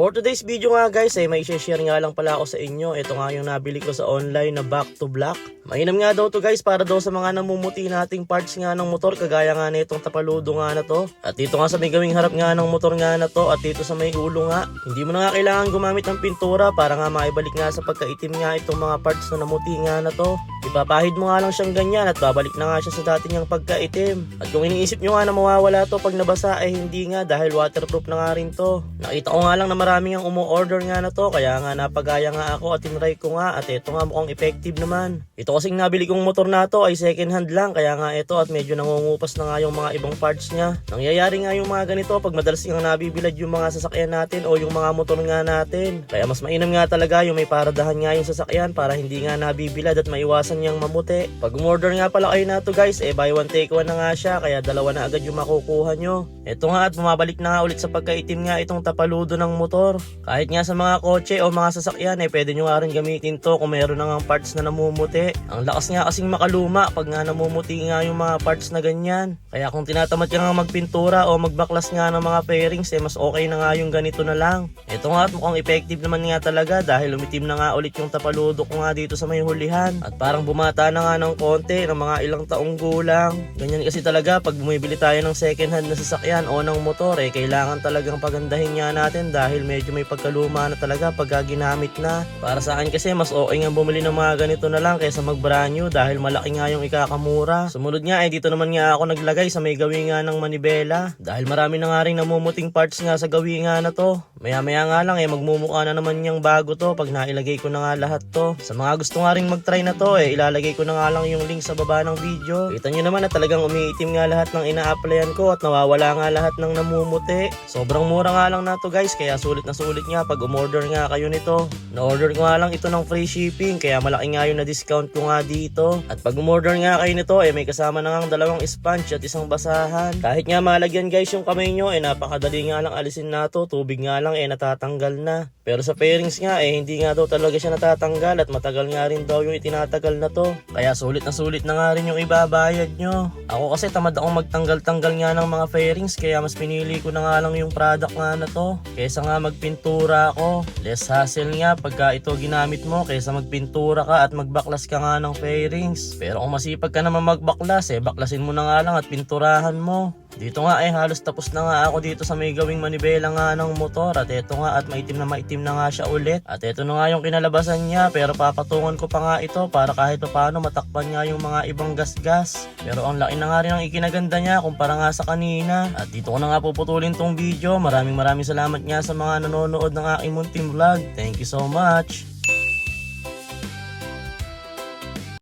For today's video nga guys, ay may share nga lang pala ako sa inyo. Ito nga yung nabili ko sa online na back to black. Mainam nga daw to guys para daw sa mga namumuti nating parts nga ng motor kagaya nga nitong tapaludo nga na to. At dito nga sa may gawing harap nga ng motor nga na to at dito sa may ulo nga. Hindi mo na nga kailangan gumamit ng pintura para nga maibalik nga sa pagkaitim nga itong mga parts na namuti nga na to. Ipapahid mo nga lang siyang ganyan at babalik na nga siya sa dati niyang pagkaitim. At kung iniisip nyo nga na mawawala to pag nabasa ay hindi nga dahil waterproof na nga rin to. Nakita ko nga lang na maraming ang umu-order nga na to kaya nga napagaya nga ako at tinry ko nga at ito nga mukhang effective naman. Ito kasing nabili kong motor na to ay second hand lang kaya nga ito at medyo nangungupas na nga yung mga ibang parts niya. Nangyayari nga yung mga ganito pag madalas nga nabibilad yung mga sasakyan natin o yung mga motor nga natin. Kaya mas mainam nga talaga yung may paradahan nga yung sasakyan para hindi nga nabibilad at maiwasan niyang mamuti. Pag umorder nga pala kayo na to guys, eh buy one take one na nga siya kaya dalawa na agad yung makukuha nyo. Ito nga at bumabalik na nga ulit sa pagkaitim nga itong tapaludo ng motor. Kahit nga sa mga kotse o mga sasakyan eh pwede nyo nga rin gamitin to kung meron na nga parts na namumuti. Ang lakas nga kasing makaluma pag nga namumuti nga yung mga parts na ganyan. Kaya kung tinatamad ka nga magpintura o magbaklas nga ng mga fairings eh mas okay na nga yung ganito na lang. Ito nga at mukhang effective naman nga talaga dahil umitim na nga ulit yung tapaludo ko nga dito sa may hulihan. At parang bumata na nga ng konti ng mga ilang taong gulang. Ganyan kasi talaga pag bumibili tayo ng second hand na sasakyan o ng motor eh kailangan talagang pagandahin nga natin dahil medyo may pagkaluma na talaga pag ginamit na. Para sa akin kasi mas okay nga bumili ng mga ganito na lang kaysa mag brand new dahil malaki nga yung ikakamura. Sumunod nga eh dito naman nga ako naglagay sa may gawi nga ng manibela dahil marami na nga rin namumuting parts nga sa gawi nga na to. Maya maya nga lang eh magmumukha na naman niyang bago to pag nailagay ko na nga lahat to. Sa mga gusto nga rin mag-try na to eh ilalagay ko na nga lang yung link sa baba ng video. Kita nyo naman na talagang umiitim nga lahat ng ina-applyan ko at nawawala nga lahat ng namumuti. Sobrang mura nga lang na to guys kaya sulit na sulit nga pag umorder nga kayo nito. Na-order ko nga lang ito ng free shipping kaya malaki nga yung na-discount ko nga dito. At pag umorder nga kayo nito eh may kasama na nga dalawang sponge at isang basahan. Kahit nga malagyan guys yung kamay nyo eh napakadali nga lang alisin na to. Tubig nga lang eh natatanggal na. Pero sa pairings nga eh hindi nga daw talaga siya natatanggal at matagal nga rin daw yung itinatagal na to. Kaya sulit na sulit na nga rin yung ibabayad nyo. Ako kasi tamad akong magtanggal-tanggal nga ng mga fairings kaya mas pinili ko na nga lang yung product nga na to. Kesa nga magpintura ako. Less hassle nga pagka ito ginamit mo kaysa magpintura ka at magbaklas ka nga ng fairings. Pero kung masipag ka naman magbaklas eh baklasin mo na nga lang at pinturahan mo. Dito nga eh halos tapos na nga ako dito sa may gawing manibela nga ng motor at eto nga at maitim na maitim na nga siya ulit. At eto na nga yung kinalabasan niya pero papatungan ko pa nga ito para kahit pa paano matakpan nga yung mga ibang gasgas. Pero ang laki na nga rin ang ikinaganda niya kumpara nga sa kanina. At dito ko na nga puputulin tong video. Maraming maraming salamat nga sa mga nanonood ng aking munting vlog. Thank you so much.